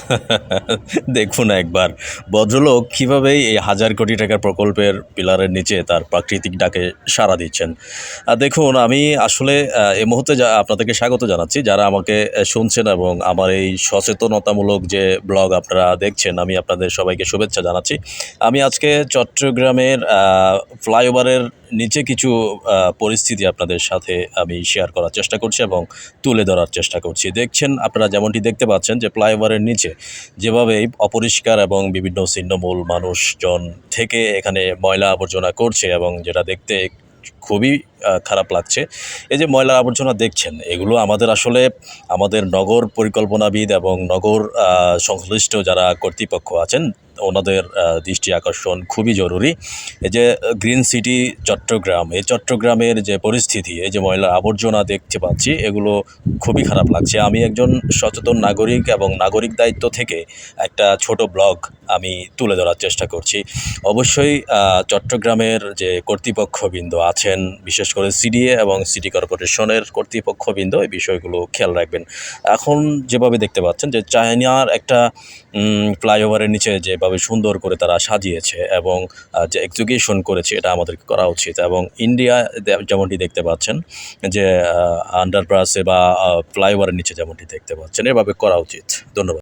দেখুন একবার, ভদ্রলোক কীভাবে এই হাজার কোটি টাকার প্রকল্পের পিলারের নিচে তার প্রাকৃতিক ডাকে সাড়া দিচ্ছেন। দেখুন, আমি আসলে এই মুহূর্তে যা, আপনাদেরকে স্বাগত জানাচ্ছি। যারা আমাকে শুনছেন এবং আমার এই সচেতনতামূলক যে ব্লগ আপনারা দেখছেন, আমি আপনাদের সবাইকে শুভেচ্ছা জানাচ্ছি। আমি আজকে চট্টগ্রামের ফ্লাইওভারের নিচে কিছু পরিস্থিতি আপনাদের সাথে আমি শেয়ার করার চেষ্টা করছি এবং তুলে ধরার চেষ্টা করছি। দেখছেন, আপনারা যেমনটি দেখতে পাচ্ছেন যে ফ্লাইওভারের নিচে যেভাবে অপরিষ্কার এবং বিভিন্ন ছিন্নমূল মানুষজন থেকে এখানে ময়লা আবর্জনা করছে এবং যেটা দেখতে খুবই খারাপ লাগছে। এই যে ময়লা আবর্জনা দেখছেন, এগুলো আমাদের আসলে আমাদের নগর পরিকল্পনাবিদ এবং নগর সংশ্লিষ্ট যারা কর্তৃপক্ষ আছেন ওনাদের দৃষ্টি আকর্ষণ খুবই জরুরি। এই যে, গ্রিন সিটি চট্টগ্রাম, এই চট্টগ্রামের যে পরিস্থিতি, এই যে ময়লা আবর্জনা দেখতে পাচ্ছি, এগুলো খুবই খারাপ লাগছে। আমি একজন সচেতন নাগরিক এবং নাগরিক দায়িত্ব থেকে একটা ছোট ব্লগ আমি তুলে ধরার চেষ্টা করছি। অবশ্যই চট্টগ্রামের যে কর্তৃপক্ষবৃন্দ আছেন, বিশেষ করে সিডিএ এবং সিটি কর্পোরেশনের কর্তৃপক্ষবৃন্দ, এই বিষয়গুলো খেয়াল রাখবেন। এখন যেভাবে দেখতে পাচ্ছেন যে, চায়নার একটা ফ্লাইওভারের নিচে যেভাবে সুন্দর করে তারা সাজিয়েছে এবং যে এক্সিকিউশন করেছে এটা আমাদেরকে করা উচিত এবং ইন্ডিয়া যেমনটি দেখতে পাচ্ছেন যে আন্ডারপ্রাসে বা ফ্লাইওভারের নিচে যেমনটি দেখতে পাচ্ছেন এভাবে করা উচিত। ধন্যবাদ।